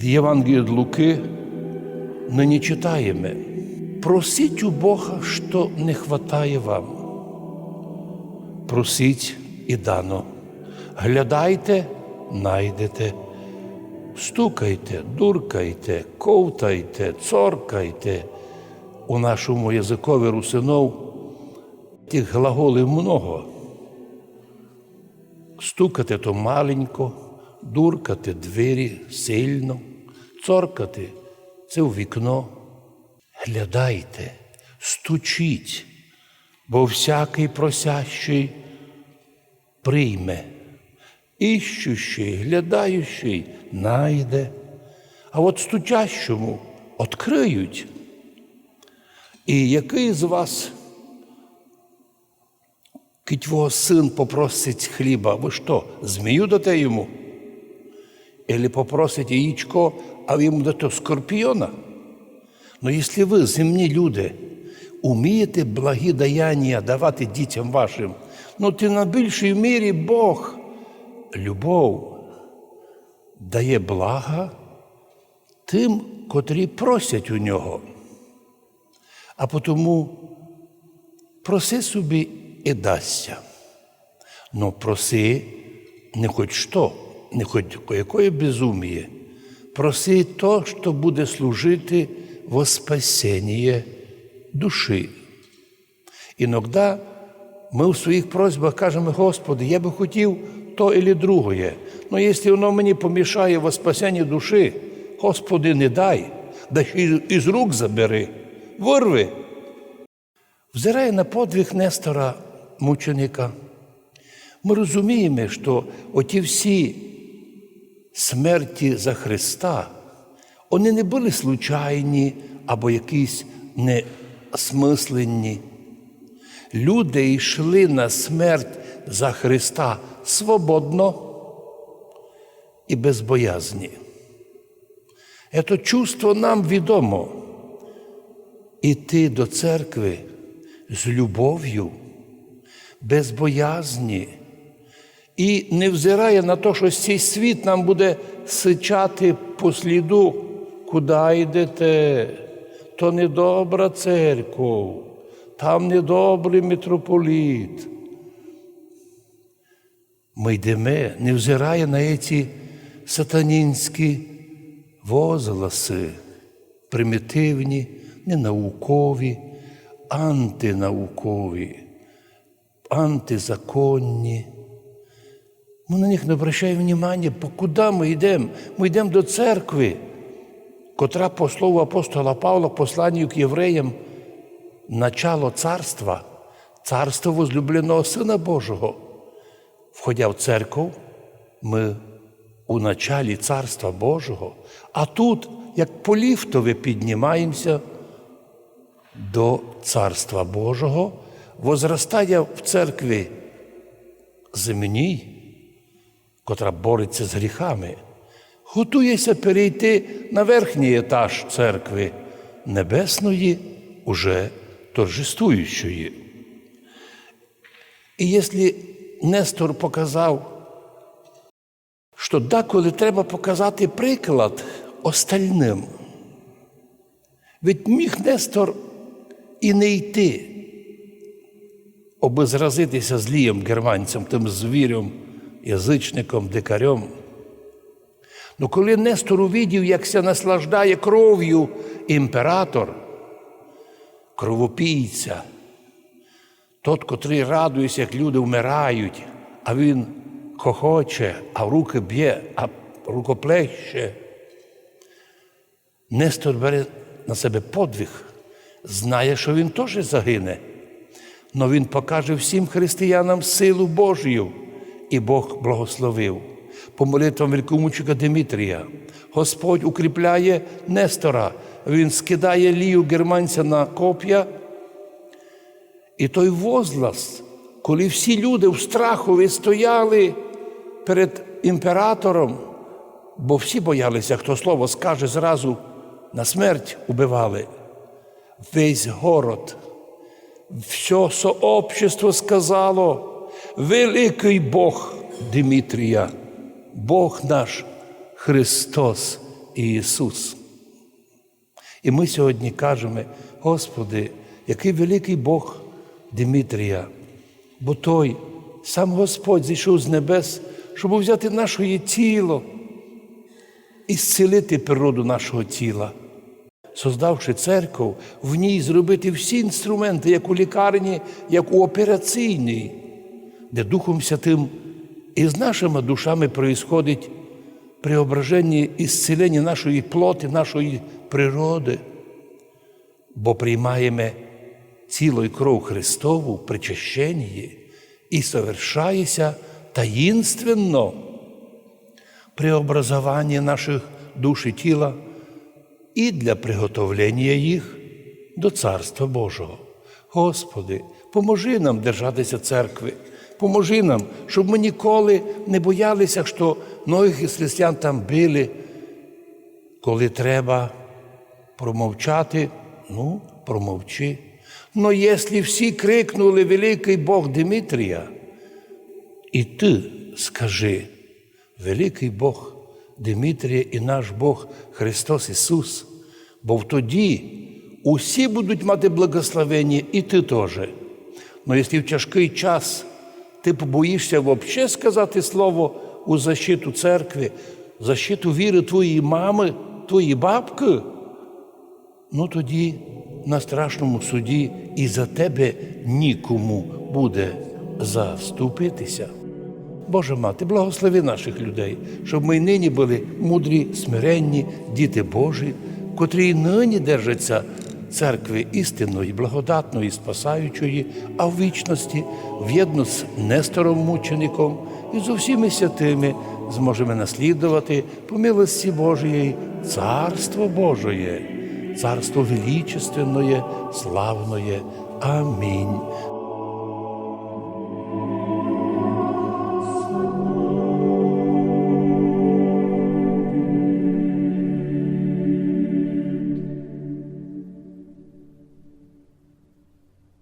Євангелія від Луки нині читаємо. Просіть у Бога, що не хватає вам. Просіть і дано. Глядайте, найдете. Стукайте, дуркайте, ковтайте, цоркайте. У нашому язикові русинов тих глаголів много. Стукати то маленько, дуркати двері сильно, цоркати це у вікно. Глядайте, стучіть, бо всякий просящий прийме, іщущий, глядаючий найде, а от стучащому відкриють. І який з вас, кить син попросить хліба, ви що, змію дате йому? Или попросить яєчко, а ви йому дате скорпіона? Ну, якщо ви, земні люди, умієте благі даяння давати дітям вашим, ну ти на більшій мірі Бог, любов дає блага тим, котрі просять у нього. А потому проси собі і дасться. Но проси не хоч що, не хоч якої безуміє, проси то, що буде служити во спасіння душі. Іногда ми в своїх просьбах кажемо, Господи, я би хотів то і другое. Но якщо воно мені помішає во спасінні душі, Господи, не дай, да ще із рук забери, вирви. Взирає на подвиг Нестора мученика. Ми розуміємо, що оті всі смерті за Христа, вони не були случайні або якісь несмисленні. Люди йшли на смерть за Христа свободно і без боязні. Це чувство нам відомо. Іти до церкви з любов'ю, без боязні і не взирає на те, що цей світ нам буде сичати по сліду, куди йдете, то недобра церква, там недобрий митрополіт. Ми йдемо, не взирає на ці сатанінські возгласи, примітивні, ненаукові, антинаукові, антизаконні. Ми на них не обращаємо внимання, бо куди ми йдемо? Ми йдемо до церкви, котра, по слову апостола Павла, посланню к євреям, начало царства, царство возлюбленого Сина Божого. Входя в церкву, ми у началі Царства Божого, а тут, як по ліфтові, піднімаємося до Царства Божого, возростає в церкві земній, котра бореться з гріхами, готується перейти на верхній етаж церкви небесної, уже торжествуючої. І якщо Нестор показав, що деколи треба показати приклад остальним, ведь міг Нестор і не йти, аби зразитися з лієм германцем, тим звіром, язичником, дикарем. Ну коли Нестор увидів, як се наслаждає кров'ю імператор, кровопійця, тот, котрий радується, як люди вмирають, а він хохоче, а руки б'є, а рукоплеще. Нестор бере на себе подвиг, знає, що він теж загине. Но він покаже всім християнам силу Божію, і Бог благословив. По молитвам великомучика Димитрія. Господь укріпляє Нестора, він скидає лію германця на коп'я. І той возглас, коли всі люди в страхові стояли перед імператором, бо всі боялися, хто слово скаже, зразу на смерть убивали. Весь город, все сообщество сказало, великий Бог Димитрія, Бог наш Христос Ісус. І ми сьогодні кажемо, Господи, який великий Бог Димитрія, бо Той, сам Господь зійшов з небес, щоб взяти наше тіло і зцілити природу нашого тіла. Создавши церкву, в ній зробити всі інструменти, як у лікарні, як у операційній, де Духом Святим і з нашими душами проїсходить преображення і зцілення нашої плоти, нашої природи, бо приймаємо і кров Христову в причащенні і совершається таїнственно преобразування наших душ і тіла і для приготовлення їх до Царства Божого. Господи, поможи нам держатися церкви, поможи нам, щоб ми ніколи не боялися, що многих із християн там били, коли треба промовчати, ну, промовчи. Но якщо всі крикнули великий Бог Димитрія, і ти скажи, великий Бог Димитрія і наш Бог Христос Ісус, бо тоді усі будуть мати благословення, і ти теж. Но якщо в тяжкий час ти побоїшся взагалі сказати слово у защиту церкви, защиту віри твоєї мами, твоєї бабки, ну тоді на страшному суді і за тебе нікому буде заступитися. Боже мати, благослови наших людей, щоб ми нині були мудрі, смиренні, діти Божі, котрі нині держаться церкви істинної, благодатної, спасаючої, а в вічності в'єдно з Нестором мучеником і з усіми святими зможемо наслідувати по милості Божої Царство Божоє, Царство величественное, славное. Амінь.